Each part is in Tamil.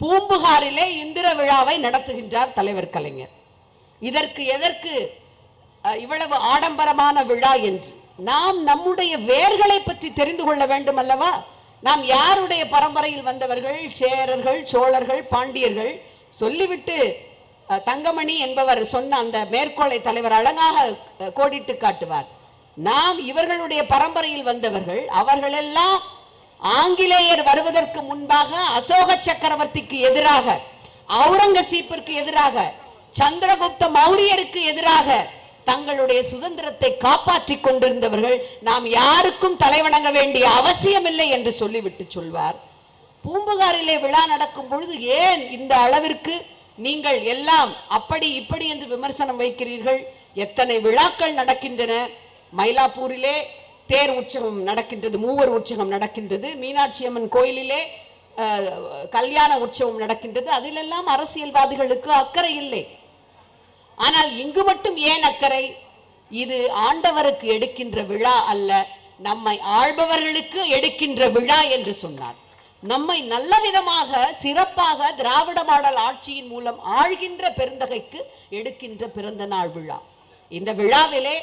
பூம்புகாரிலே இந்திர விழாவை நடத்துகின்றார் தலைவர் கலைஞர். இதற்கு எதற்கு இவ்வளவு ஆடம்பரமான விழா என்று. நாம் நம்முடைய வேர்களை பற்றி தெரிந்து கொள்ள வேண்டும் அல்லவா? நாம் யாருடைய பரம்பரையில் வந்தவர்கள்? சேரர்கள் சோழர்கள் பாண்டியர்கள்? சொல்லிவிட்டு தங்கமணி என்பவர் சொன்ன அந்த மேற்கோளை தலைவர் அழகாக கோடிட்டு காட்டுவார். நாம் இவர்களுடைய பரம்பரையில் வந்தவர்கள் அவர்களெல்லாம் ஆங்கிலேயர் வருவதற்கு முன்பாக அசோக சக்கரவர்த்திக்கு எதிராக அவுரங்கசீப்பிற்கு எதிராக சந்திரகுப்த மௌரியருக்கு எதிராக தங்களுடைய சுதந்திரத்தை காப்பாற்றிக் கொண்டிருந்தவர்கள் நாம் யாருக்கும் தலைவணங்க வேண்டிய அவசியமில்லை என்று சொல்லிவிட்டு சொல்வார். பூம்புகாரிலே விழா நடக்கும் பொழுது ஏன் இந்த அளவிற்கு நீங்கள் எல்லாம் அப்படி இப்படி என்று விமர்சனம் வைக்கிறீர்கள்? எத்தனை விழாக்கள் நடக்கின்றன? மயிலாப்பூரிலே தேர் உற்சவம் நடக்கின்றது மூவர் உற்சவம் நடக்கின்றது. மீனாட்சி அம்மன் கோயிலிலே கல்யாண உற்சவம் நடக்கின்றது. அதிலெல்லாம் அரசியல்வாதிகளுக்கு அக்கறை இல்லை. ஆனால் இங்கு மட்டும் ஏன் அக்கறை? இது ஆண்டவருக்கு எடுக்கின்ற விழா அல்ல நம்மை ஆள்பவர்களுக்கு எடுக்கின்ற விழா என்று சொன்னார். நம்மை நல்ல விதமாக சிறப்பாக திராவிட மாடல் ஆட்சியின் மூலம் ஆழ்கின்ற பெருந்தகைக்கு எடுக்கின்ற பிறந்த நாள் விழா. இந்த விழாவிலே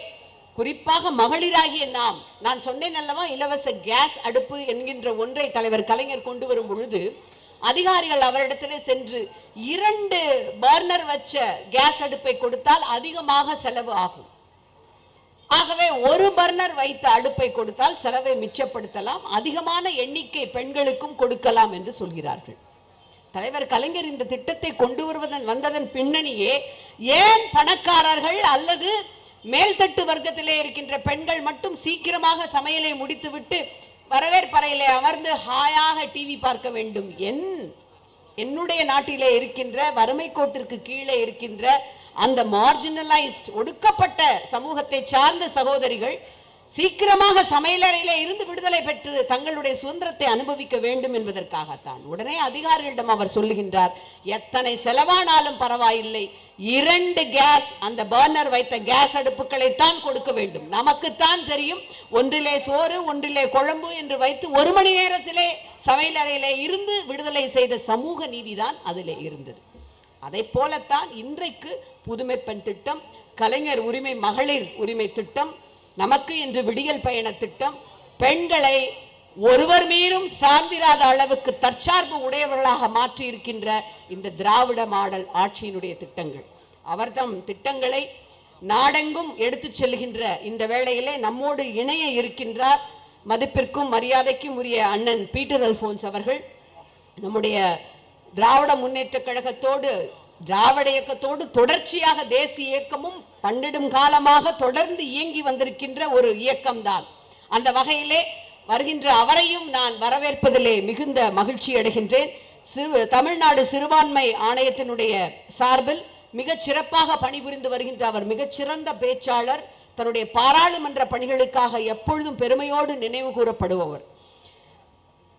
குறிப்பாக மகளிராகிய நாம் நான் சொன்னேன் அல்லவா இலவச கேஸ் அடுப்பு என்கின்ற ஒன்றை தலைவர் கலைஞர் கொண்டு வரும் பொழுது அதிகாரிகள் அவரிடத்திலே சென்று இரண்டு பர்னர் வச்ச கேஸ் அடுப்பை கொடுத்தால் அதிகமாக செலவு ஆகும். ஆகவே ஒரு பர்னர் வைத்த அடுப்பை கொடுத்தால் செலவை மிச்சப்படுத்தலாம் அதிகமான எண்ணிக்கை பெண்களுக்கும் கொடுக்கலாம் என்று சொல்கிறார்கள். தலைவர் கலைஞர் இந்த திட்டத்தை கொண்டு வருவதன் வந்ததன் பின்னணியே ஏன் பணக்காரர்கள் அல்லது மேல்தட்டு வர்க்கத்திலே இருக்கின்ற பெண்கள் மட்டும் சீக்கிரமாக சமையலை முடித்துவிட்டு வரவேற்பறையிலே அமர்ந்து ஹாயாக டிவி பார்க்க வேண்டும். என் என்னுடைய நாட்டிலே இருக்கின்ற வறுமை கோட்டிற்கு கீழே இருக்கின்ற அந்த மார்ஜினலைஸ்ட் ஒடுக்கப்பட்ட சமூகத்தை சார்ந்த சகோதரிகள் சீக்கிரமாக சமையலறையிலே இருந்து விடுதலை பெற்று தங்களுடைய சுதந்திரத்தை அனுபவிக்க வேண்டும் என்பதற்காகத்தான். உடனே அதிகாரிகளிடம் அவர் சொல்லுகின்றார் எத்தனை செலவானாலும் பரவாயில்லை. இரண்டு கேஸ் அந்த பர்னர் வைத்த கேஸ் அடுப்புகளை தான் கொடுக்க வேண்டும். நமக்குத்தான் தெரியும் ஒன்றிலே சோறு ஒன்றிலே குழம்பு என்று வைத்து ஒரு மணி நேரத்திலே சமையலறையிலே இருந்து விடுதலை செய்த சமூக நீதிதான் அதிலே இருந்தது. அதை போலத்தான் இன்றைக்கு புதுமை பெண் திட்டம் கலைஞர் உரிமை மகளிர் உரிமை திட்டம் நமக்கு இன்று விடியல் பயண திட்டம் பெண்களை ஒருவர் மீதும் சார்ந்திராத அளவுக்கு தற்சார்பு உடையவர்களாக மாற்றி இருக்கின்ற இந்த திராவிட மாடல் ஆட்சியினுடைய திட்டங்கள். அவர்தம் திட்டங்களை நாடெங்கும் எடுத்துச் செல்கின்ற இந்த வேளையிலே நம்மோடு இணைய இருக்கின்றார் மதிப்பிற்கும் மரியாதைக்கும் உரிய அண்ணன் பீட்டர் அல்போன்ஸ் அவர்கள். நம்முடைய திராவிட முன்னேற்ற கழகத்தோடு திராவிட இயக்கத்தோடு தொடர்ச்சியாக தேசிய இயக்கமும் பன்னெடும் காலமாக தொடர்ந்து இயங்கி வந்திருக்கின்ற ஒரு இயக்கம்தான். அந்த வகையிலே வருகின்ற அவரையும் நான் வரவேற்பதிலே மிகுந்த மகிழ்ச்சி அடைகின்றேன். சிறு தமிழ்நாடு சிறுபான்மை ஆணையத்தினுடைய சார்பில் மிகச் சிறப்பாக பணிபுரிந்து வருகின்ற அவர் மிகச்சிறந்த பேச்சாளர் தன்னுடைய பாராளுமன்ற பணிகளுக்காக எப்பொழுதும் பெருமையோடு நினைவு கூறப்படுபவர்.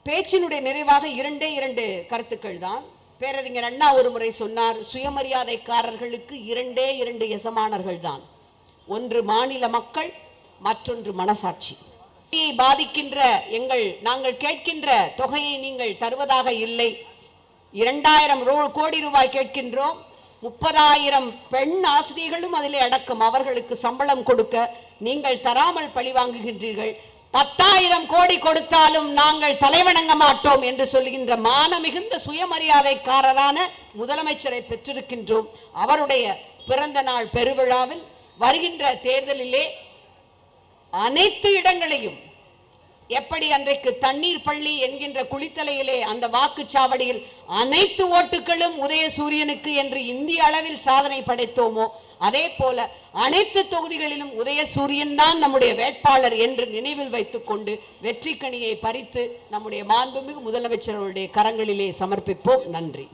பேச்சினுடைய நிறைவாக இரண்டே இரண்டு கருத்துக்கள் தான். பேரறிஞர் அண்ணா ஒரு முறை சொன்னார் சுயமரியாதைக்காரர்களுக்கு இரண்டே இரண்டு எசமானர்கள் தான். ஒன்று மாநில மக்கள் மற்றொன்று மனசாட்சி. பாதிக்கின்ற எங்கள் நாங்கள் கேட்கின்ற தொகையை நீங்கள் தருவதாக இல்லை. இரண்டாயிரம் ரூ கோடி ரூபாய் கேட்கின்றோம். முப்பதாயிரம் பெண் ஆசிரியர்களும் அதிலே அடக்கம். அவர்களுக்கு சம்பளம் கொடுக்க நீங்கள் தராமல் பழி வாங்குகின்றீர்கள். பத்தாயிரம் கோடி கொடுத்தாலும் நாங்கள் தலைவணங்க மாட்டோம் என்று சொல்கின்ற மான மிகுந்த சுயமரியாதைக்காரரான முதலமைச்சரை பெற்றிருக்கின்றோம். அவருடைய பிறந்த நாள் பெருவிழாவில் வருகின்ற தேர்தலிலே அனைத்து இடங்களையும் எப்படி அன்றைக்கு தண்ணீர் பள்ளி என்கின்ற குளித்தலையிலே அந்த வாக்குச்சாவடியில் அனைத்து ஓட்டுகளும் உதயசூரியனுக்கு என்று இந்திய அளவில் சாதனை படைத்தோமோ அதே போல அனைத்து தொகுதிகளிலும் உதயசூரியன் தான் நம்முடைய வேட்பாளர் என்று நினைவில் வைத்துக்கொண்டு வெற்றி கனியை பறித்து நம்முடைய மாண்புமிகு முதலமைச்சர்களுடைய கரங்களிலே சமர்ப்பிப்போம். நன்றி.